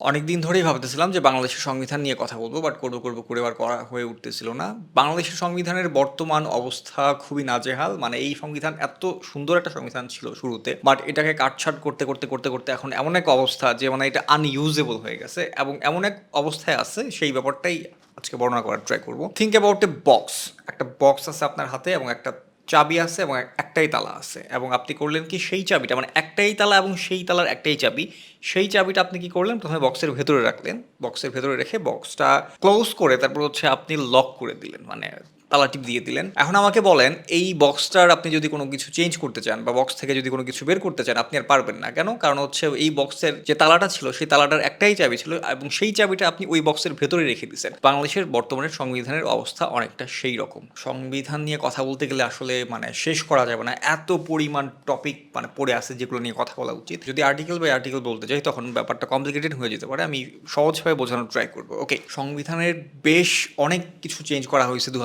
অনেকদিন ধরেই ভাবতেছিলাম যে বাংলাদেশের সংবিধান নিয়ে কথা বলব বাট করব করব, করে আর করা হয়ে উঠতেছিল না। বাংলাদেশের সংবিধানের বর্তমান অবস্থা খুবই নাজেহাল মানে এই সংবিধান এত সুন্দর একটা সংবিধান ছিল শুরুতে বাট এটাকে কাটছাট করতে করতে করতে করতে এখন এমন এক অবস্থা যে মানে এটা আনইউজেবল হয়ে গেছে এবং এমন এক অবস্থায় আছে, সেই ব্যাপারটাই আজকে বর্ণনা করার ট্রাই করব। থিঙ্ক অ্যাবাউট এ বক্স একটা বক্স আছে আপনার হাতে এবং একটা চাবি আছে এবং একটাই তালা আছে এবং আপনি করলেন কি সেই চাবিটা মানে একটাই তালা এবং সেই তালার একটাই চাবি। সেই চাবিটা আপনি কি করলেন? প্রথমে বক্সের ভেতরে রাখলেন। বক্সের ভেতরে রেখে বক্সটা ক্লোজ করে তারপর হচ্ছে আপনি লক করে দিলেন। মানে তালা টিপ দিয়ে দিলেন। এখন আমাকে বলেন, এই বক্সটার আপনি যদি কোনো কিছু চেঞ্জ করতে চান বা বক্স থেকে যদি কোনো কিছু বের করতে চান, আপনি আর পারবেন না। কেন? কারণ হচ্ছে এই বক্সের যে তালাটা ছিল, সেই তালাটার একটাই চাবি ছিল এবং সেই চাবিটা আপনি ওই বক্সের ভেতরে রেখে দিয়েছেন। বাংলাদেশের বর্তমানে সংবিধানের অবস্থা অনেকটা সেই রকম। সংবিধান নিয়ে কথা বলতে গেলে আসলে মানে শেষ করা যাবে না। এত পরিমাণ টপিক মানে পড়ে আছে যেগুলো নিয়ে কথা বলা উচিত। যদি আর্টিকেল বাই আর্টিকেল বলতে যাই, তখন ব্যাপারটা কমপ্লিকেটেড হয়ে যেতে পারে। আমি সহজভাবে বোঝানোর ট্রাই করব। ওকে সংবিধানের বেশ অনেক কিছু চেঞ্জ করা হয়েছে দু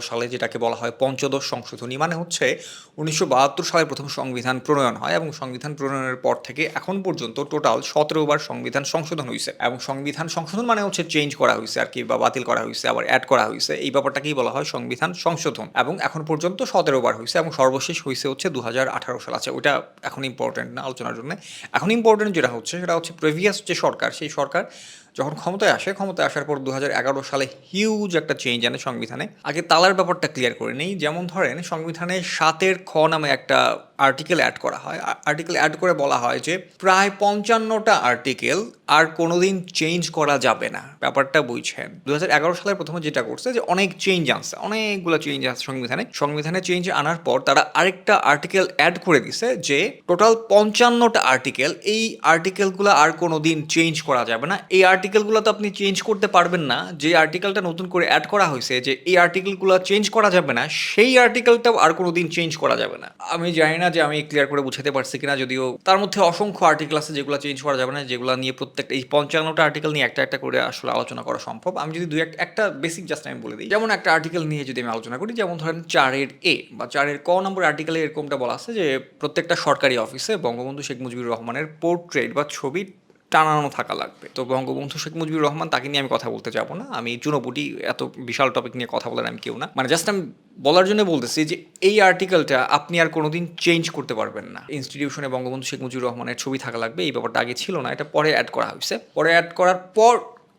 সালে যেটাকে বলা হয় পঞ্চদশ সংশোধনী মানে হচ্ছে উনিশশো বাহাত্তর সালে প্রথম সংবিধান প্রণয়ন হয় এবং সংবিধান প্রণয়নের পর থেকে এখন পর্যন্ত টোটাল সতেরো বার সংবিধান সংশোধন হয়েছে এবং সংবিধান সংশোধন মানে হচ্ছে চেঞ্জ করা হয়েছে আর কি বা বাতিল করা হয়েছে আবার অ্যাড করা হয়েছে এই ব্যাপারটাকেই বলা হয় সংবিধান সংশোধন এবং এখন পর্যন্ত সতেরো বার হয়েছে এবং সর্বশেষ হয়েছে হচ্ছে দু হাজার আঠারো সাল। আছে ওইটা এখন ইম্পর্টেন্ট না আলোচনার জন্য। এখন ইম্পর্টেন্ট যেটা হচ্ছে সেটা হচ্ছে প্রিভিয়াস যে সরকার, সেই সরকার যখন ক্ষমতায় আসে, ক্ষমতায় আসার পর দু হাজার এগারো সালে হিউজ একটা চেঞ্জ আনে সংবিধানে। আগে তালার ব্যাপারটা ক্লিয়ার করে নেই। যেমন ধরেন, সংবিধানে সাতের খ নামে একটা আর্টিকেল অ্যাড করা হয়। আর্টিকেল অ্যাড করে বলা হয় যে, প্রায় পঞ্চান্নটা আর্টিকেল আর কোনোদিন চেঞ্জ করা যাবে না। ব্যাপারটা বুঝছেন? দু এগারো সালের প্রথমে যেটা করছে যে, অনেক চেঞ্জ আনছে। অনেকগুলো চেঞ্জ আছে সংবিধানে। সংবিধানে চেঞ্জ আনার পর তারা আরেকটা আর্টিকেল অ্যাড করে দিছে যে টোটাল পঞ্চান্নটা আর্টিকেল এই আর্টিকেলগুলো আর কোনোদিন চেঞ্জ করা যাবে না। এই আর্টিকেলগুলো তো আপনি চেঞ্জ করতে পারবেন না। যে আর্টিকেলটা নতুন করে অ্যাড করা হয়েছে যে, এই আর্টিকেলগুলো চেঞ্জ করা যাবে না, সেই আর্টিকেলটাও আর কোনোদিন চেঞ্জ করা যাবে না। আমি জানি না যে আমি ক্লিয়ার করে বুঝাতে পারছি কিনা যদিও তার মধ্যে অসংখ্য আর্টিকেল আছে যেগুলো চেঞ্জ করা যাবে না, যেগুলো নিয়ে প্রত্যেকটা এই পঞ্চান্নটা আর্টিকেল নিয়ে একটা একটা করে আসলে আলোচনা করা সম্ভব। আমি যদি দুই একটা একটা বেসিক জাস্ট আমি বলে দিই। যেমন একটা আর্টিকেল নিয়ে যদি আমি আলোচনা করি, যেমন ধরেন চারের এ বা চারের ক নম্বর আর্টিকেলে এরকমটা বলা আছে যে প্রত্যেকটা সরকারি অফিসে বঙ্গবন্ধু শেখ মুজিবুর রহমানের পোর্ট্রেট বা ছবি টানানো থাকা লাগবে। তো বঙ্গবন্ধু শেখ মুজিবুর রহমান, তাকে নিয়ে আমি কথা বলতে যাব না। আমি চুনোপুটি এত বিশাল টপিক নিয়ে কথা বলার আমি কেউ না। মানে জাস্ট আমি বলার জন্য বলতেছি যে, এই আর্টিকেলটা আপনি আর কোনোদিন চেঞ্জ করতে পারবেন না। ইনস্টিটিউশনে বঙ্গবন্ধু শেখ মুজিবুর রহমানের ছবি থাকা লাগবে, এই ব্যাপারটা আগে ছিল না, এটা পরে অ্যাড করা হয়েছে। পরে অ্যাড করার পর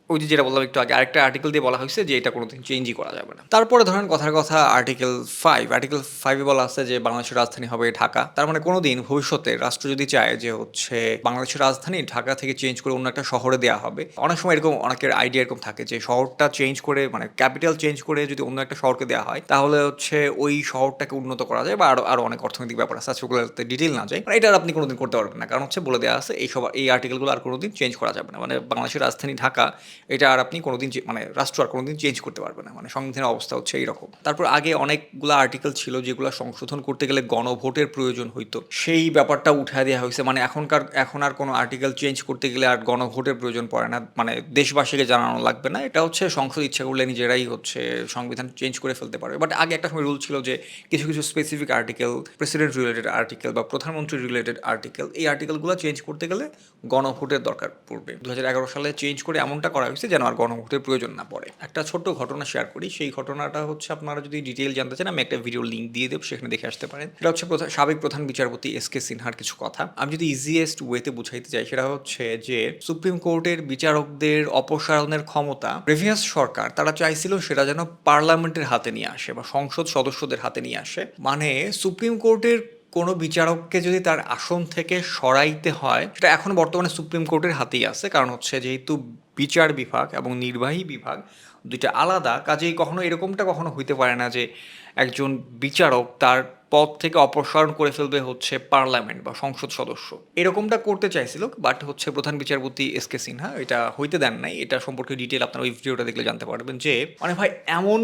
ওই যে যেটা বললাম একটু আগে, আরেকটা আর্টিকেল দিয়ে বলা হয়েছে যে এটা কোনোদিন চেঞ্জই করা যাবে না। তারপরে ধরেন কথার কথা আর্টিকেল ফাইভ আর্টিকেল ফাইভে বলা আছে যে বাংলাদেশের রাজধানী হবে ঢাকা। তার মানে কোনোদিন ভবিষ্যতে রাষ্ট্র যদি চায় যে হচ্ছে বাংলাদেশের রাজধানী ঢাকা থেকে চেঞ্জ করে অন্য একটা শহরে দেওয়া হবে, অনেক সময় এরকম অনেকের আইডিয়া এরকম থাকে যে শহরটা চেঞ্জ করে মানে ক্যাপিটাল চেঞ্জ করে যদি অন্য একটা শহরকে দেওয়া হয়, তাহলে হচ্ছে ওই শহরটাকে উন্নত করা যায় বা আরও আরও অনেক অর্থনৈতিক ব্যাপার আছে সেগুলোতে ডিটেল না যায়। মানে এটা আপনি কোনোদিন করতে পারবেন না, কারণ হচ্ছে বলে দেওয়া আছে এই সব, এই আর্টিকেলগুলো আর কোনোদিন চেঞ্জ করা যাবে না। মানে বাংলাদেশের রাজধানী ঢাকা এটা আর আপনি কোনোদিন মানে রাষ্ট্র আর কোনোদিন চেঞ্জ করতে পারবে না। মানে সংবিধানের অবস্থা হচ্ছে এইরকম। তারপর আগে অনেকগুলো আর্টিকেল ছিল যেগুলো সংশোধন করতে গেলে গণভোটের প্রয়োজন হইতো। সেই ব্যাপারটা উঠায় দেওয়া হয়েছে। মানে এখনকার, এখন আর কোনো আর্টিকেল চেঞ্জ করতে গেলে আর গণভোটের প্রয়োজন পড়ে না। মানে দেশবাসীকে জানানো লাগবে না। এটা হচ্ছে সংসদ ইচ্ছা করলে নিজেরাই হচ্ছে সংবিধান চেঞ্জ করে ফেলতে পারবে। বাট আগে একটা সময় রুল ছিল যে কিছু কিছু specific article president related article বা প্রধানমন্ত্রী রিলেটেড আর্টিকেল এই আর্টিকেলগুলো চেঞ্জ করতে গেলে গণভোটের দরকার পড়বে। দু হাজার এগারো সালে চেঞ্জ করে এমনটা করা হয়েছে, যেন আর গণভোটের প্রয়োজন না পড়ে। একটা ছোট্ট ঘটনা শেয়ার করি। সেই ঘটনাটা হচ্ছে, আপনারা যদি ডিটেল জানতে চান, আমি একটা ভিডিও লিঙ্ক দিয়ে দেবো, সেখানে দেখে আসতে পারেন। এটা হচ্ছে সাবেক প্রধান বিচারপতি এস কে সিনহার কিছু কথা। আমি যদি ইজিয়েস্ট ওয়েতে বুঝাইতে চাই, সেটা হচ্ছে যে সুপ্রিম কোর্টের বিচারকদের অপসারণের ক্ষমতা প্রিভিয়াস সরকার, তারা চাইছিল সেটা যেন পার্লামেন্টের হাতে নিয়ে আসে বা সংসদ সদস্যদের হাতে নিয়ে আসে। মানে সুপ্রিম কোর্টের কোনো বিচারককে যদি তার আসন থেকে সরাইতে হয়, সেটা এখন বর্তমানে সুপ্রিম কোর্টের হাতেই আছে, কারণ হচ্ছে যেহেতু বিচার বিভাগ এবং নির্বাহী বিভাগ দুইটা আলাদা, কাজেই কখনো এরকমটা কখনো হইতে পারে না যে একজন বিচারক তার পদ থেকে অপসারণ করে ফেলবে হচ্ছে পার্লামেন্ট বা সংসদ সদস্য। এরকমটা করতে চাইছিল, বাট হচ্ছে প্রধান বিচারপতি এস কে সিনহা এটা হইতে দেন নাই। এটা সম্পর্কে ডিটেল আপনার ওই ভিডিওটা দেখলে জানতে পারবেন যে মানে ভাই, এমন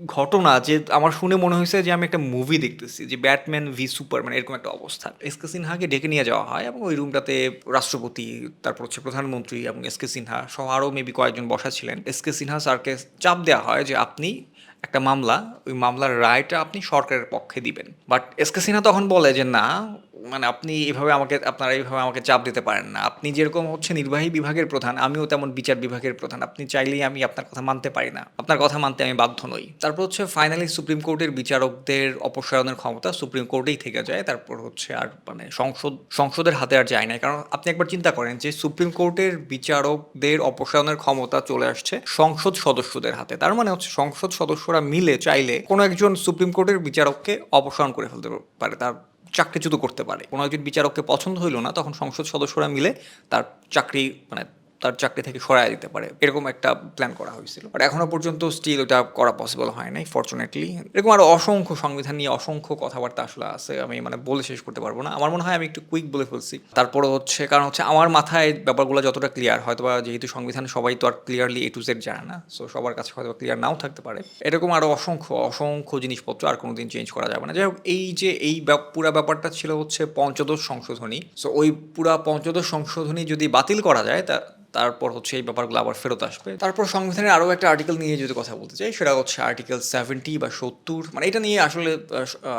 ঘটনা যে আমার শুনে মনে হয়েছে যে আমি একটা মুভি দেখতেছি, যে ব্যাটম্যান ভি সুপারম্যান এরকম একটা অবস্থা। এসকে সিনহাকে ডেকে নিয়ে যাওয়া হয় এবং ওই রুমটাতে রাষ্ট্রপতি, তারপর হচ্ছে প্রধানমন্ত্রী এবং এসকে সিনহা সহ আরও মেবি কয়েকজন বসা ছিলেন। এসকে সিনহা স্যারকে চাপ দেওয়া হয় যে আপনি একটা মামলা, ওই মামলার রায়টা আপনি সরকারের পক্ষে দিবেন। বাট এসকে সিনহা তখন বলে যে, না মানে আপনি এভাবে আমাকে, আপনারা এইভাবে আমাকে চাপ দিতে পারেন না। আপনি যেরকম হচ্ছে নির্বাহী বিভাগের প্রধান, আমিও তেমন বিচার বিভাগের প্রধান। আপনি চাইলেই আমি আপনার কথা মানতে পারি না। আপনার কথা মানতে আমি বাধ্য নই। তারপর হচ্ছে ফাইনালি সুপ্রিম কোর্টের বিচারকদের অপসারণের ক্ষমতা সুপ্রিম কোর্টেই থেকে যায়। তারপর হচ্ছে আর মানে সংসদ, সংসদের হাতে আর যায় না কারণ আপনি একবার চিন্তা করেন যে সুপ্রিম কোর্টের বিচারকদের অপসারণের ক্ষমতা চলে আসছে সংসদ সদস্যদের হাতে। তার মানে হচ্ছে সংসদ সদস্যরা মিলে চাইলে কোনো একজন সুপ্রিম কোর্টের বিচারককে অপসারণ করে ফেলতে পারে। তার চাকরিচ্যুত করতে পারে। কোনো একজন বিচারককে পছন্দ হইল না, তখন সংসদ সদস্যরা মিলে তার চাকরি মানে তার চাকরি থেকে সরাই দিতে পারে। এরকম একটা প্ল্যান করা হয়েছিল। বাট এখনও পর্যন্ত স্টিল ওটা করা পসিবল হয় নাই ফর্চুনেটলি এরকম আরও অসংখ্য সংবিধান নিয়ে অসংখ্য কথাবার্তা আসলে আছে, আমি মানে বলে শেষ করতে পারব না। আমার মনে হয় আমি একটু কুইক বলে ফেলছি। তারপরে হচ্ছে, কারণ হচ্ছে আমার মাথায় ব্যাপারগুলো যতটা ক্লিয়ার হয়তো বা যেহেতু সংবিধান সবাই তো আর ক্লিয়ারলি এ টু জেড জানে না সো সবার কাছে হয়তো ক্লিয়ার নাও থাকতে পারে। এরকম আরও অসংখ্য অসংখ্য জিনিসপত্র আর কোনোদিন চেঞ্জ করা যাবে না। যাই হোক, এই যে এই পুরা ব্যাপারটা ছিল হচ্ছে পঞ্চদশ সংশোধনী। সো ওই পুরা পঞ্চদশ সংশোধনী যদি বাতিল করা যায়, তা তারপর হচ্ছে এই ব্যাপারগুলো আবার ফেরত আসবে। তারপর সংবিধানের আরও একটা আর্টিকেল নিয়ে যদি কথা বলতে চাই, সেটা হচ্ছে আর্টিকেল সেভেন্টি বা সত্তর মানে এটা নিয়ে আসলে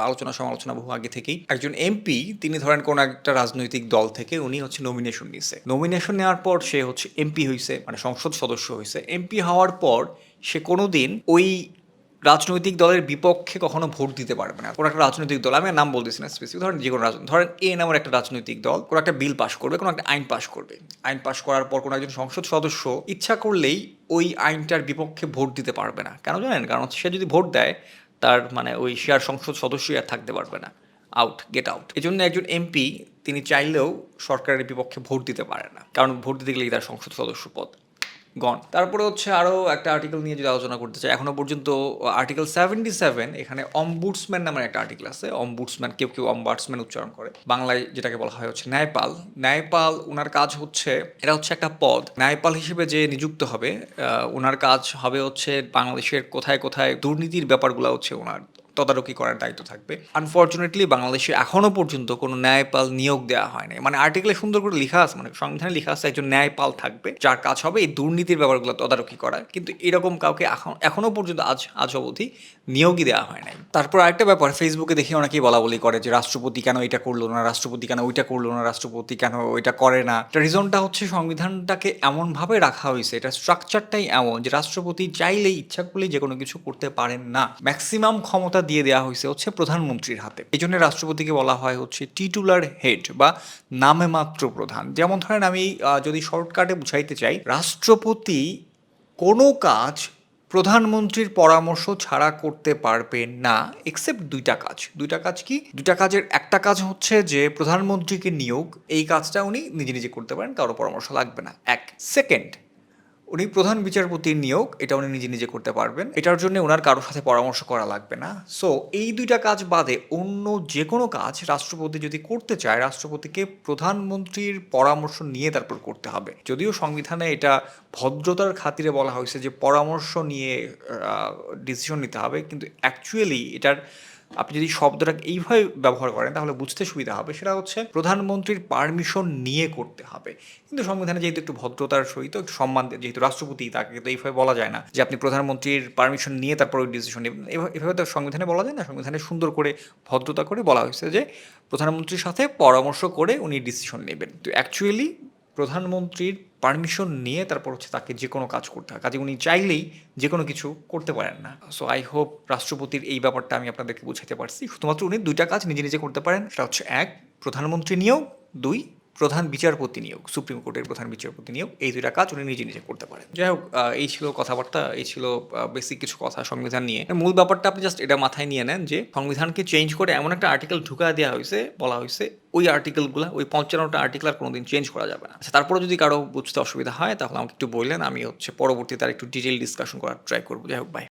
আলোচনা সমালোচনা বহু আগে থেকেই। একজন এমপি তিনি ধরেন কোন একটা রাজনৈতিক দল থেকে উনি হচ্ছে নমিনেশন নিয়েছে নমিনেশন নেওয়ার পর সে হচ্ছে এমপি হয়েছে মানে সংসদ সদস্য হয়েছে এমপি হওয়ার পর সে কোনোদিন ওই রাজনৈতিক দলের বিপক্ষে কখনো ভোট দিতে পারবে না। কোনো একটা রাজনৈতিক দল। আমি নাম বলতেছি না স্পেসিফিক ধরেন যে কোনো ধরেন এ নামের একটা রাজনৈতিক দল কোনো একটা বিল পাশ করবে, কোনো একটা আইন পাশ করবে। আইন পাশ করার পর কোনো একজন সংসদ সদস্য ইচ্ছা করলেই ওই আইনটার বিপক্ষে ভোট দিতে পারবে না। কেন জানেন? কারণ সে যদি ভোট দেয়, তার মানে ওই সে আর সংসদ সদস্যই আর থাকতে পারবে না। আউট গেট আউট এই জন্য একজন এমপি তিনি চাইলেও সরকারের বিপক্ষে ভোট দিতে পারে না। কারণ ভোট দিতে গেলেই তার সংসদ সদস্য পদ। গন তারপরে হচ্ছে আরও একটা আর্টিকেল নিয়ে যদি আলোচনা করতে চাই, এখনও পর্যন্ত আর্টিকেল সেভেন্টি সেভেন এখানে অম্বুডসম্যান নামের একটা আর্টিকেল আছে। অম্বুডসম্যান কেউ কেউ অম্বার্সম্যান উচ্চারণ করে। বাংলায় যেটাকে বলা হয় হচ্ছে ন্যায়পাল। ন্যায়পাল ওনার কাজ হচ্ছে এটা হচ্ছে একটা পদ। ন্যায়পাল হিসেবে যে নিযুক্ত হবে ওনার কাজ হবে হচ্ছে বাংলাদেশের কোথায় কোথায় দুর্নীতির ব্যাপারগুলো হচ্ছে ওনার। তদারকি করার দায়িত্ব থাকবে। আনফর্চুনেটলি বাংলাদেশে এখনও পর্যন্ত কোনো ন্যায়পাল নিয়োগ দেওয়া হয়নি। মানে আর্টিকেলে সুন্দর করে লেখা আছে মানে সংবিধানে লেখা আছে একজন ন্যায়পাল থাকবে, যার কাজ হবে এই দুর্নীতির ব্যাপারগুলো তদারকি করা। কিন্তু এরকম কাউকে এখন এখনও পর্যন্ত আজ আজ অবধি নিয়োগই দেওয়া হয় নাই। তারপর আরেকটা ব্যাপার ফেসবুকে দেখে অনেকেই বলা বলি করে যে, রাষ্ট্রপতি কেন এটা করল না? রাষ্ট্রপতি কেন ওইটা করল না? রাষ্ট্রপতি কেন ওইটা করে না? রিজনটা হচ্ছে সংবিধানটাকে এমনভাবে রাখা হয়েছে, এটা স্ট্রাকচারটাই এমন যে, রাষ্ট্রপতি চাইলেই ইচ্ছা করলেই যে কোনো কিছু করতে পারেন না। ম্যাক্সিমাম ক্ষমতা দিয়ে দেওয়া হয়েছে হচ্ছে প্রধানমন্ত্রীর হাতে। এই জন্য রাষ্ট্রপতিকে বলা হয় হচ্ছে টিটুলার হেড বা নামে মাত্র প্রধান। যেমন ধরেন আমি যদি শর্টকাটে বুঝাইতে চাই, রাষ্ট্রপতি কোনো কাজ প্রধানমন্ত্রীর পরামর্শ ছাড়া করতে পারবে না এক্সেপ্ট দুইটা কাজ। দুইটা কাজ কি? দুইটা কাজের, একটা কাজ হচ্ছে যে প্রধানমন্ত্রীকে নিয়োগ, এই কাজটা উনি নিজে নিজে করতে পারেন, কারও পরামর্শ লাগবে না। এক। সেকেন্ড উনি প্রধান বিচারপতির নিয়োগ, এটা উনি নিজে নিজে করতে পারবেন। এটার জন্য ওনার কারোর সাথে পরামর্শ করা লাগবে না। সো এই দুইটা কাজ বাদে অন্য যে কোনো কাজ রাষ্ট্রপতি যদি করতে চায়, রাষ্ট্রপতিকে প্রধানমন্ত্রীর পরামর্শ নিয়ে তারপর করতে হবে। যদিও সংবিধানে এটা ভদ্রতার খাতিরে বলা হয়েছে যে পরামর্শ নিয়ে ডিসিশন নিতে হবে, কিন্তু অ্যাকচুয়ালি এটার আপনি যদি শব্দটা এইভাবে ব্যবহার করেন, তাহলে বুঝতে সুবিধা হবে। সেটা হচ্ছে প্রধানমন্ত্রীর পারমিশন নিয়ে করতে হবে। কিন্তু সংবিধানে যেহেতু একটু ভদ্রতার সহিত একটু সম্মান যেহেতু রাষ্ট্রপতি, তাকে তো এইভাবে বলা যায় না যে আপনি প্রধানমন্ত্রীর পারমিশন নিয়ে তারপর ওই ডিসিশন নেবেন। এভাবে এভাবে তো সংবিধানে বলা যায় না? সংবিধানে সুন্দর করে ভদ্রতা করে বলা হয়েছে যে প্রধানমন্ত্রীর সাথে পরামর্শ করে উনি ডিসিশন নেবেন। তো অ্যাকচুয়ালি প্রধানমন্ত্রীর পারমিশন নিয়ে তারপর হচ্ছে তাকে যে কোনো কাজ করতে হয়। কাজে উনি চাইলেই যে কোনো কিছু করতে পারেন না। সো আই হোপ রাষ্ট্রপতির এই ব্যাপারটা আমি আপনাদেরকে বুঝাতে পারছি। শুধুমাত্র উনি দুইটা কাজ নিজে নিজে করতে পারেন। সেটা হচ্ছে এক, প্রধানমন্ত্রী নিয়েও দুই প্রধান বিচারপতি নিয়োগ, সুপ্রিম কোর্টের প্রধান বিচারপতি নিয়োগ, এই দুইটা কাজ উনি নিজে নিজে করতে পারেন। যাই হোক এই ছিল কথাবার্তা, এই ছিল বেসিক কিছু কথা সংবিধান নিয়ে। মূল ব্যাপারটা আপনি জাস্ট এটা মাথায় নিয়ে নেন যে সংবিধানকে চেঞ্জ করে এমন একটা আর্টিকেল ঢুকা দেওয়া হয়েছে, বলা হয়েছে, ওই আর্টিকেলগুলো ওই পঞ্চান্নটা আর্টিকেল আর কোনোদিন চেঞ্জ করা যাবে না। আচ্ছা তারপরে যদি কারও বুঝতে অসুবিধা হয়, তাহলে আমাকে একটু বললেন, আমি হচ্ছে পরবর্তীতে আর একটু ডিটেল ডিসকাশন করার ট্রাই করব। যাই হোক বাই